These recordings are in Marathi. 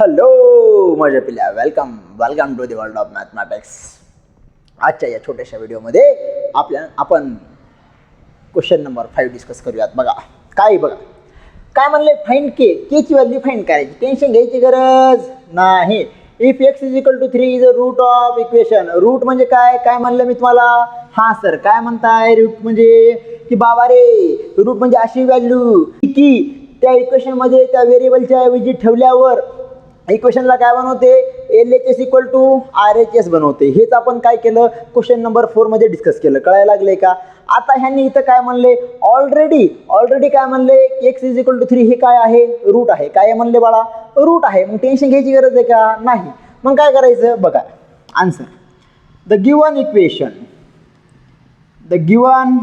हॅलो माझ्या पिल्या welcome welcome to the world of mathematics आजच्या या छोट्याशा व्हिडिओमध्ये आपल्या आपण क्वेश्चन नंबर फाईव्ह डिस्कस करूयात. बघा काय बघा? काय म्हणले? फाईन के केची व्हॅल्यू फाईन करायची. टेन्शन घ्यायची गरज नाही. If x is equal to three is a root of equation root म्हणजे काय? काय म्हणलं मी तुम्हाला? हां सर काय म्हणताय? रूट म्हणजे की बाबा रे रूट म्हणजे अशी व्हॅल्यू की त्या इक्वेशनमध्ये त्या व्हेरिएबलच्या ऐवजी ठेवल्यावर इक्वेशनला काय बनवते? L H S equal to R H S बनवते. हेच आपण काय केलं? क्वेश्चन नंबर फोरमध्ये डिस्कस केलं. कळायला लागले का? आता ह्यांनी इथं काय म्हणले? ऑलरेडी ऑलरेडी काय म्हणले? X is equal to three हे काय आहे? रूट आहे. काय म्हणले बाळा? रूट आहे. मग टेन्शन घ्यायची गरज आहे का? नाही. मग काय करायचं? बघा. Answer the given equation the given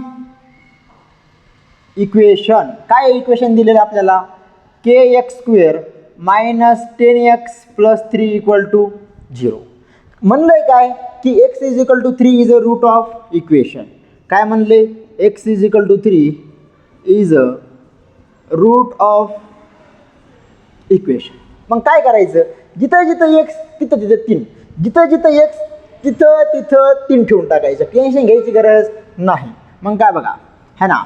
equation काय इक्वेशन दिलेलं आपल्याला? K x square minus ten x plus three equal to zero. म्हणलंय काय? की x is equal to three is a root of equation. काय म्हणले? X is equal to three is a root of equation. मग काय करायचं? जिथं जिथं एक्स तिथं तिथं तीन. जिथं जिथं एक्स तिथं तिथं तीन ठेवून टाकायचं. टेन्शन घ्यायची गरज नाही. मग काय बघा. है ना?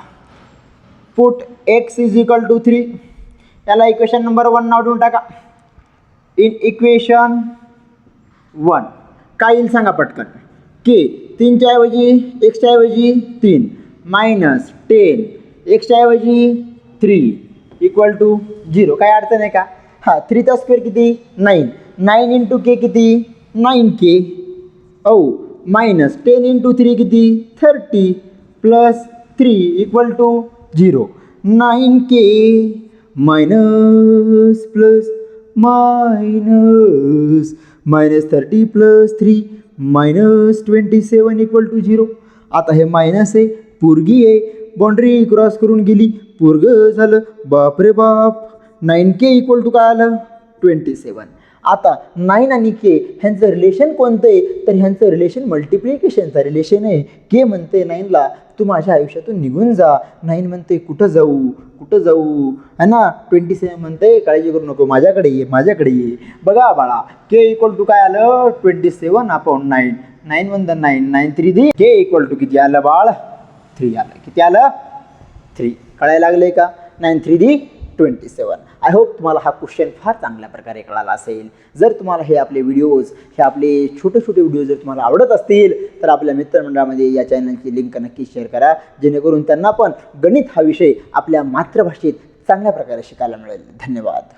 Put x is equal to three त्याला इक्वेशन नंबर वन नाव देऊन टाका. इन इक्वेशन वन काय येईल सांगा पटकन. के तीनच्या ऐवजी एक्सच्या ऐवजी तीन. मायनस टेन एक्सच्या ऐवजी थ्री इक्वल टू झिरो काय अडचण आहे का? हां थ्रीचा स्क्वेअर किती? नाईन नाईन इंटू के किती? नाईन के औ मायनस टेन इंटू थ्री किती? Thirty plus three equal to zero nine k minus plus minus. Minus thirty plus three minus twenty seven equal to zero आता हे मायनस आहे पोरगी आहे. बाउंड्री क्रॉस करून गेली पोरग झालं. बाप रे बाप. नाईन के इक्वल टू काय आलं? ट्वेंटी सेवन आता नाईन आणि के ह्यांचं रिलेशन कोणतं आहे तर ह्यांचं रिलेशन मल्टिप्लिकेशनचं रिलेशन आहे. के म्हणते नाईनला तू माझ्या आयुष्यातून निघून जा. नाईन म्हणते कुठं जाऊ? कुठं जाऊ? है ना? ट्वेंटी सेवन म्हणते काळजी करू नको माझ्याकडे ये माझ्याकडे ये. बघा बाळा के इक्वल टू काय आलं? Twenty seven upon nine. Nine one the nine nine three the. K equal to किती आलं बाळ? थ्री आलं. किती आलं? थ्री. कळायला लागले का? Nine three the. Twenty seven I hope तुम्हाला हा क्वेश्चन फार चांगल्या प्रकारे कळाला असेल. जर तुम्हाला हे आपले व्हिडिओज हे आपले छोटे छोटे व्हिडिओ जर तुम्हाला आवडत असतील तर आपल्या मित्रमंडळामध्ये या चॅनलची लिंक नक्की शेअर करा. जेणेकरून त्यांना पण गणित हा विषय आपल्या मातृभाषेत चांगल्या प्रकारे शिकायला मिळेल. धन्यवाद.